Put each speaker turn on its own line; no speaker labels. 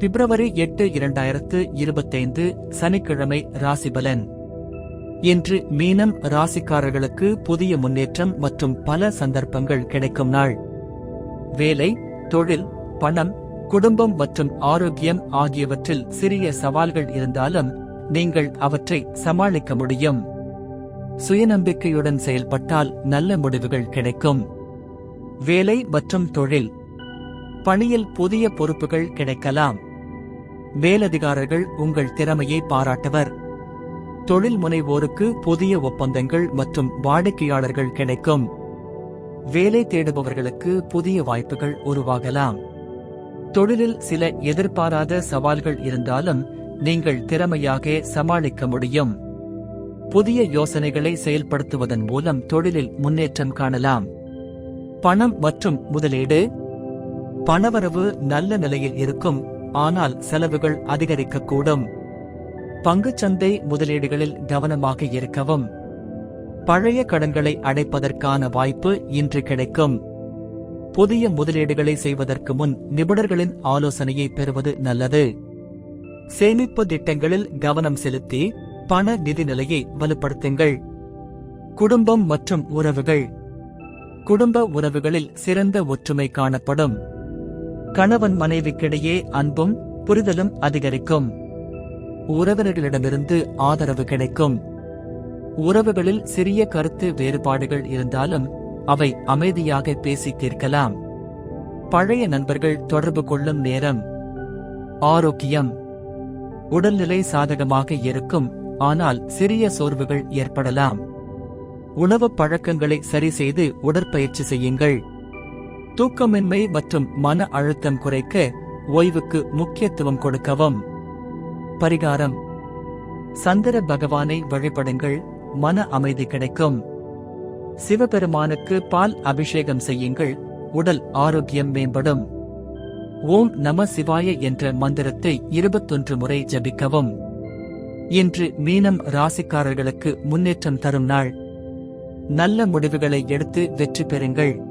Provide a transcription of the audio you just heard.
பிப்ரவரி எட்டு இரண்டாயிரத்து இருபத்தைந்து சனிக்கிழமை ராசிபலன். இன்று மீனம் ராசிக்காரர்களுக்கு புதிய முன்னேற்றம் மற்றும் பல சந்தர்ப்பங்கள் கிடைக்கும் நாள். வேலை தொழில் பணம் குடும்பம் மற்றும் ஆரோக்கியம் ஆகியவற்றில் சிறிய சவால்கள் இருந்தாலும் நீங்கள் அவற்றை சமாளிக்க முடியும். சுயநம்பிக்கையுடன் செயல்பட்டால் நல்ல முடிவுகள் கிடைக்கும். வேலை மற்றும் தொழில். பணியில் புதிய பொறுப்புகள் கிடைக்கலாம். மேலதிகாரர்கள் உங்கள் திறமையை பாராட்டுவர். தொழில் முனைவோருக்கு புதிய ஒப்பந்தங்கள் மற்றும் வாடிக்கையாளர்கள் கிடைக்கும். வேலை தேடுபவர்களுக்கு புதிய வாய்ப்புகள் உருவாகலாம். தொழிலில் சில எதிர்பாராத சவால்கள் இருந்தாலும் நீங்கள் திறமையாக சமாளிக்க முடியும். புதிய யோசனைகளை செயல்படுத்துவதன் மூலம் தொழிலில் முன்னேற்றம் காணலாம். பணம் மற்றும் முதலீடு. பணவரவு நல்ல நிலையில் இருக்கும். ஆனால் செலவுகள் அதிகரிக்கக்கூடும். பங்குச்சந்தை முதலீடுகளில் கவனமாக இருக்கவும். பழைய கடன்களை அடைப்பதற்கான வாய்ப்பு இன்று கிடைக்கும். புதிய முதலீடுகளை செய்வதற்கு முன் நிபுணர்களின் ஆலோசனையை பெறுவது நல்லது. சேமிப்பு திட்டங்களில் கவனம் செலுத்தி பண நிதி நிலையை வலுப்படுத்துங்கள். குடும்பம் மற்றும் உறவுகள். குடும்ப உறவுகளில் சிறந்த ஒற்றுமை காணப்படும். கணவன் மனைவிக்கிடையே அன்பும் புரிதலும் அதிகரிக்கும். உறவினர்களிடமிருந்து ஆதரவு கிடைக்கும். உறவுகளில் சிறிய கருத்து வேறுபாடுகள் இருந்தாலும் அவை அமைதியாக பேசி தீர்க்கலாம். பழைய நண்பர்கள் தொடர்பு கொள்ளும் நேரம். ஆரோக்கியம். உடல்நிலை சாதகமாக இருக்கும் ஆனால் சிறிய சோர்வுகள் ஏற்படலாம். உணவு பழக்கங்களை சரி செய்து உடற்பயிற்சி செய்யுங்கள். தூக்கமின்மை மற்றும் மன அழுத்தம் குறைக்க ஓய்வுக்கு முக்கியத்துவம் கொடுக்கவும். பரிகாரம். சந்திர பகவானை வழிபடுங்கள் மன அமைதி கிடைக்கும். சிவபெருமானுக்கு பால் அபிஷேகம் செய்யுங்கள் உடல் ஆரோக்கியம் மேம்படும். ஓம் நம சிவாய என்ற மந்திரத்தை இருபத்தொன்று முறை ஜபிக்கவும். இன்று மீனம் ராசிக்காரர்களுக்கு முன்னேற்றம் தரும் நாள். நல்ல முடிவுகளை எடுத்து வெற்றி பெறுங்கள்.